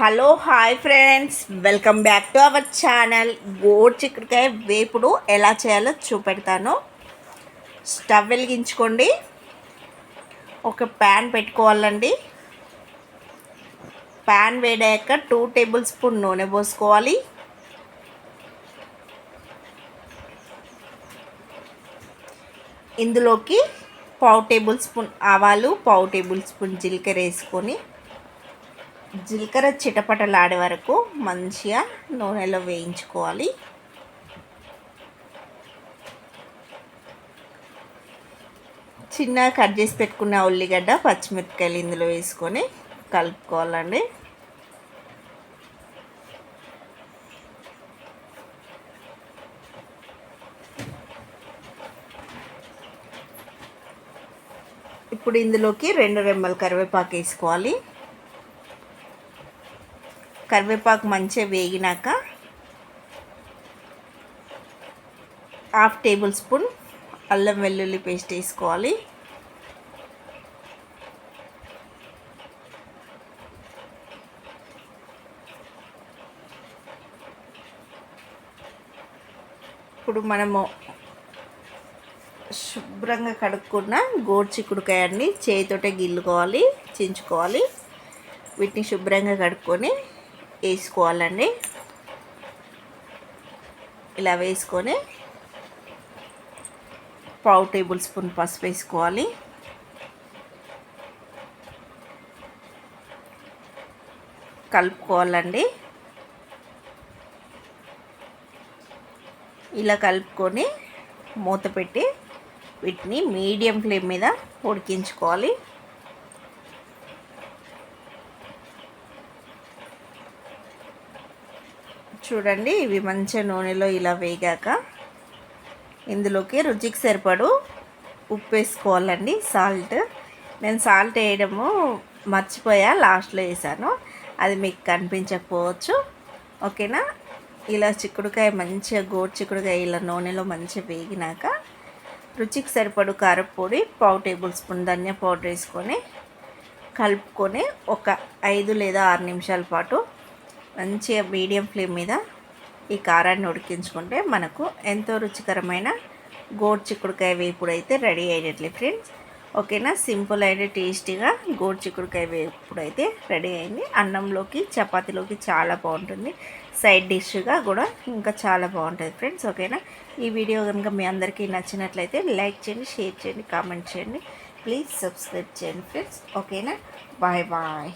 Hello hi friends. Welcome back to our channel. Gourd చిక్కుడుకాయ వేపుడు ఎలా చేయాలో చూపెడతాను. స్టవ్ వెలిగించుకోండి. ఒక ప్యాన్ పెట్టుకోవాలండి. ప్యాన్ వేడాక టూ టేబుల్ స్పూన్ నూనె పోసుకోవాలి. ఇందులోకి పావు టేబుల్ స్పూన్ ఆవాలు పావు టేబుల్ స్పూన్ జీలకర్ర వేసుకొని జీలకర్ర చిటపటలాడే వరకు మంచిగా నూనెలో వేయించుకోవాలి. చిన్నగా కట్ చేసి పెట్టుకున్న ఉల్లిగడ్డ పచ్చిమిరపకాయలు ఇందులో వేసుకొని కలుపుకోవాలండి. ఇప్పుడు ఇందులోకి రెండు రెమ్మల కరివేపాకు వేసుకోవాలి. కరివేపాకు మంచిగా వేగినాక హాఫ్ టేబుల్ స్పూన్ అల్లం వెల్లుల్లి పేస్ట్ వేసుకోవాలి. ఇప్పుడు మనము శుభ్రంగా కడుక్కున్న గోడు చేతితోటే గిల్లుకోవాలి చించుకోవాలి. వీటిని శుభ్రంగా కడుక్కొని వేసుకోవాలండి. ఇలా వేసుకొని పావు టేబుల్ స్పూన్ పసుపు వేసుకోవాలి. కలుపుకోవాలండి. ఇలా కలుపుకొని మూత పెట్టి వీటిని మీడియం ఫ్లేమ్ మీద ఉడికించుకోవాలి. చూడండి ఇవి మంచిగా నూనెలో ఇలా వేగాక ఇందులోకి రుచికి సరిపడు ఉప్పు వేసుకోవాలండి సాల్ట్. నేను సాల్ట్ వేయడము మర్చిపోయా లాస్ట్లో వేసాను. అది మీకు కనిపించకపోవచ్చు. ఓకేనా? ఇలా చిక్కుడుకాయ మంచిగా గోడు చిక్కుడుకాయ ఇలా నూనెలో మంచిగా వేగినాక రుచికి సరిపడు కారపొడి పావు టేబుల్ స్పూన్ ధనియా పౌడర్ వేసుకొని కలుపుకొని ఒక ఐదు లేదా ఆరు నిమిషాల పాటు మంచిగా మీడియం ఫ్లేమ్ మీద ఈ కారాన్ని ఉడికించుకుంటే మనకు ఎంతో రుచికరమైన గోడు చిక్కుడుకాయ వేపుడు అయితే రెడీ అయినట్లే ఫ్రెండ్స్. ఓకేనా? సింపుల్ అయిన టేస్టీగా గోడు చిక్కుడుకాయ వేపుడు అయితే రెడీ అయింది. అన్నంలోకి చపాతీలోకి చాలా బాగుంటుంది. సైడ్ డిష్గా కూడా ఇంకా చాలా బాగుంటుంది ఫ్రెండ్స్. ఓకేనా? ఈ వీడియో కనుక మీ అందరికీ నచ్చినట్లయితే లైక్ చేయండి షేర్ చేయండి కామెంట్ చేయండి. ప్లీజ్ సబ్స్క్రైబ్ చేయండి ఫ్రెండ్స్. ఓకేనా? Bye bye.